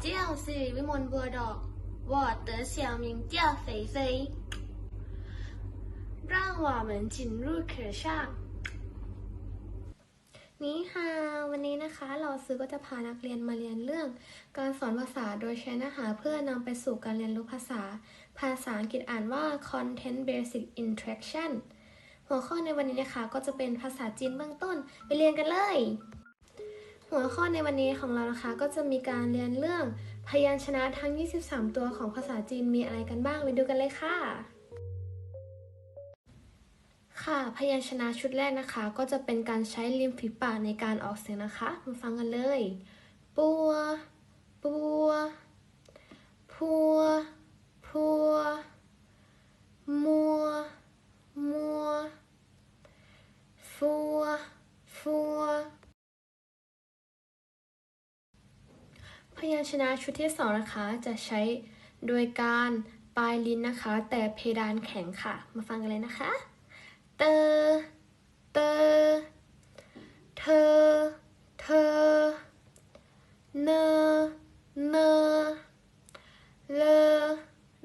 เจ้าสิริวิมลบัวดอก我的小名叫肥肥让我们进入课上นี่ค่ะวันนี้นะคะเราซื้อก็จะพานักเรียนมาเรียนเรื่อง การสอนภาษาโดยใช้เนื้อหาเพื่อนำไปสู่การเรียนรู้ภาษา ภาษาอังกฤษอ่านว่า content basic interaction หัวข้อในวันนี้นะคะก็จะเป็นภาษาจีนเบื้องต้นไปเรียนกันเลย หัวข้อในวันนี้ของเรานะคะ ก็จะมีการเรียนเรื่องพยัญชนะทั้ง 23 ตัวของภาษาจีนมีอะไรกันบ้างไปดูกันเลยค่ะ ค่ะ พยัญชนะชุดแรกนะคะ ก็จะเป็นการใช้ริมฝีปากในการออกเสียงนะคะมาฟังกันเลย ปัว ปัว พัว พัว มัว มัว ฟัว ฟัว พยัญชนะชุดที่สองนะคะจะใช้โดยการปลายลิ้นนะคะ แต่เพดานแข็งค่ะ มาฟังกันเลยนะคะ เตอ เตอ เธอ เธอ เนอ เนอ เลอ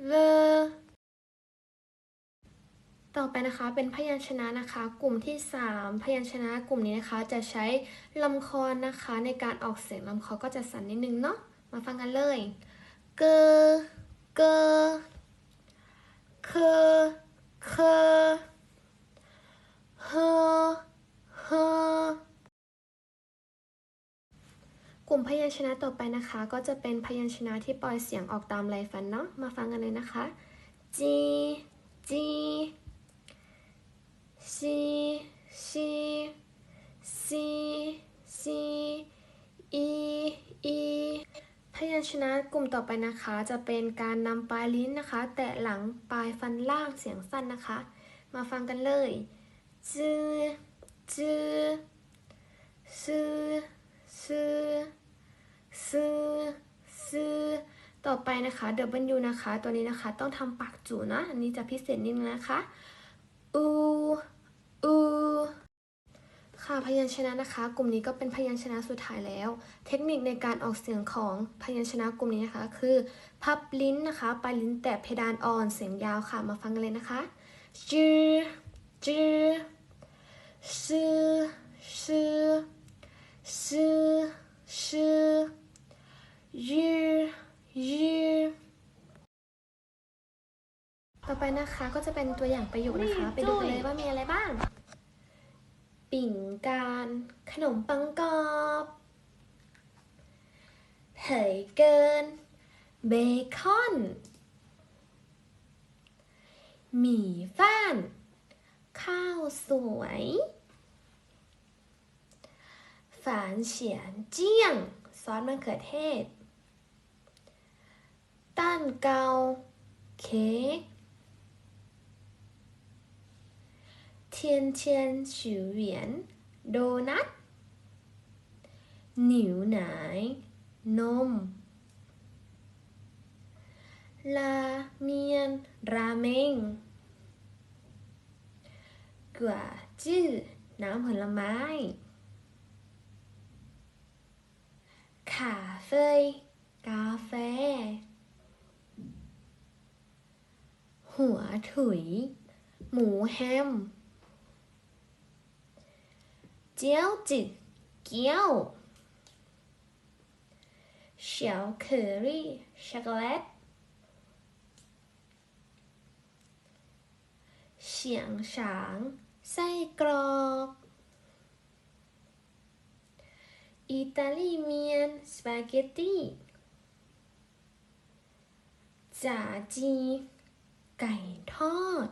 เลอ ต่อไปนะคะเป็นพยัญชนะนะคะ กลุ่มที่ 3 พยัญชนะกลุ่มนี้นะคะ จะใช้ลำคอนะคะ ในการออกเสียงลำคอก็จะสั่นนิดนึงเนาะมาฟังกันเลยเกอเกอเคอเคอเฮอเฮอกลุ่มพยัญชนะต่อไปนะคะ ก็จะเป็นพยัญชนะที่ปล่อยเสียงออกตามลายฟันเนาะมาฟังกันเลยนะคะจีจี ซีซีซีซีอีอีพยัญชนะกลุ่มต่อไปนะคะ จะเป็นการนำปลายลิ้นนะคะ แตะหลังปลายฟันล่างเสียงสั้นนะคะ มาฟังกันเลยจือจือซื้อซื้อซื้อซื้อต่อไปนะคะ W นะคะ ตัวนี้นะคะ ต้องทำปากจูนะ อันนี้จะพิเศษนิดนึงนะคะอู อูค่ะพยัญชนะนะคะ กลุ่มนี้ก็เป็นพยัญชนะสุดท้ายแล้ว เทคนิคในการออกเสียงของพยัญชนะกลุ่มนี้นะคะ คือ พับลิ้นนะคะปลายลิ้นแตะเพดานอ่อนเสียงยาวค่ะมาฟังกันเลยนะคะจือจือซือซือซือซือยือยื ไปนะคะก็จะเป็นตัวอย่างประโยคนะคะ ไปดูกันเลยว่ามีอะไรบ้าง ปิ่งการขนมปังกรอบเผยเกิน เบคอนหมี่ฟ้าน ข้าวสวยฝานเฉียนเจี้ยง ซอสมะเขือเทศ ต้านเกา เค้ก เทียนเทียนฉิวเหวียน โดนัทหนิวหนาย นม ลาเมียน ราเมงกัวจื้น้ำผลไม้ คาเฟ่กาแฟ หัวถุย หมูแฮม เจียวจิตเกี๊ยวเฉียวเคอรี่ช็อกโกแลตเฉียงฉางไส้กรอกอิตาลีเมียนสปาเกตตี้จ่าจี ไก่ทอด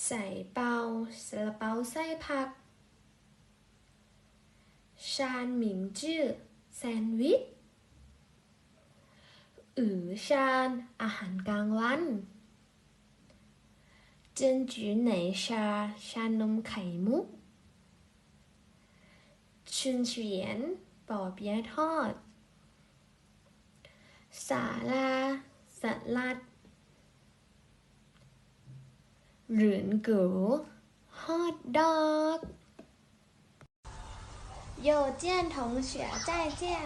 ใส่เปาซาลาเปาไส้ผัก ชานหมิงจื้อแซนด์วิชอือชานอาหารกลางวันเจินจือไหนชา ชานมไข่มุกชุนเฉียนปอเปี๊ยะทอด สาลาสลัด 轮毂 hot dog 有见同学，再见。